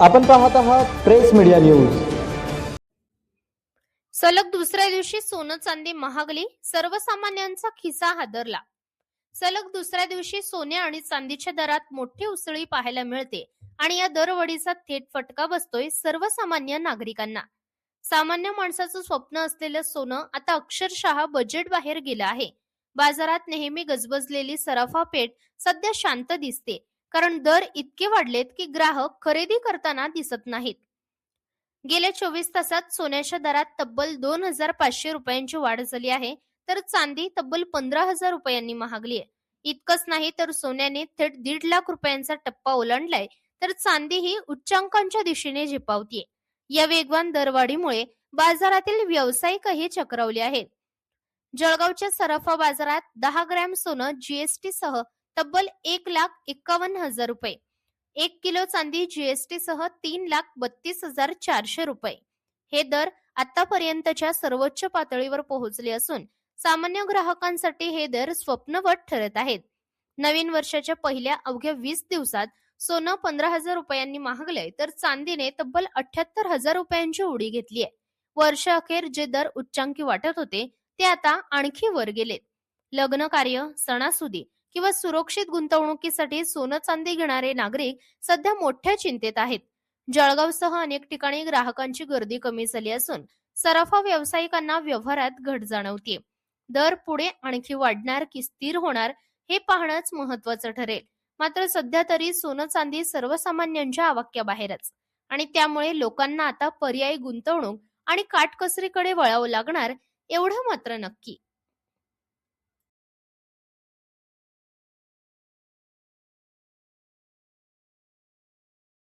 आपण पाहत आहात प्रेस मीडिया न्यूज. सलग दुसऱ्या दिवशी सोनं चांदी महागली सर्वसामान्यांचा खिसा हादरला. सलग दुसऱ्या दिवशी सोने आणि चांदीच्या दरात मोठी उसळी पाहायला मिळते आणि या दरवढीचा थेट फटका बसतोय सर्वसामान्य नागरिकांना. सामान्य माणसाचं स्वप्न असलेलं सोनं आता अक्षरशः बजेट बाहेर गेलं आहे. बाजारात नेहमी गजबजलेली सराफा पेठ सध्या शांत दिसते. कारण दर इतके वाढलेत की ग्राहक खरेदी करताना दिसत नाहीत. गेल्या चोवीस तासात सोन्याच्या दरात तब्बल दोन हजार पाचशे रुपयांची वाढ झाली आहे तर चांदी तब्बल पंधरा हजार रुपयांनी महागली आहे. इतकंच नाही तर सोन्याने थेट दीड लाख रुपयांचा टप्पा ओलांडलाय तर चांदी ही उच्चांकांच्या दिशेने झेपावतीये. या वेगवान दरवाढीमुळे बाजारातील व्यावसायिकही चक्रावले आहेत. जळगावच्या सराफा बाजारात दहा ग्रॅम सोनं जीएसटी सह तब्बल एक लाख एक्कावन्न हजार रुपये. एक किलो चांदी जीएसटी सह तीन लाख बत्तीस हजार चारशे रुपये. हे दर आतापर्यंतच्या सर्वोच्च पातळीवर पोहोचले असून सामान्य ग्राहकांसाठी हे दर स्वप्नवत ठरत आहेत. नवीन वर्षाच्या पहिल्या अवघ्या वीस दिवसात सोनं पंधरा हजार रुपयांनी महागलंय तर चांदीने तब्बल अठ्याहत्तर हजार रुपयांची उडी घेतली आहे वर्ष अखेर जे दर उच्चांकी वाटत होते ते आता आणखी वर गेलेत. लग्न कार्य सणासुदी किंवा सुरक्षित गुंतवणुकीसाठी सोनं चांदी घेणारे नागरिक सध्या मोठ्या चिंतेत आहेत. जळगावसह अनेक ठिकाणी ग्राहकांची गर्दी कमी झाली असून सराफा व्यावसायिकांना व्यवहारात घट जाणवते दर पुढे आणखी वाढणार की स्थिर होणार हे पाहणंच महत्वाचं ठरेल. मात्र सध्या तरी सोनं चांदी सर्वसामान्यांच्या आवाक्याबाहेरच आणि त्यामुळे लोकांना आता पर्यायी गुंतवणूक आणि काटकसरीकडे वळावं लागणार एवढं मात्र नक्की.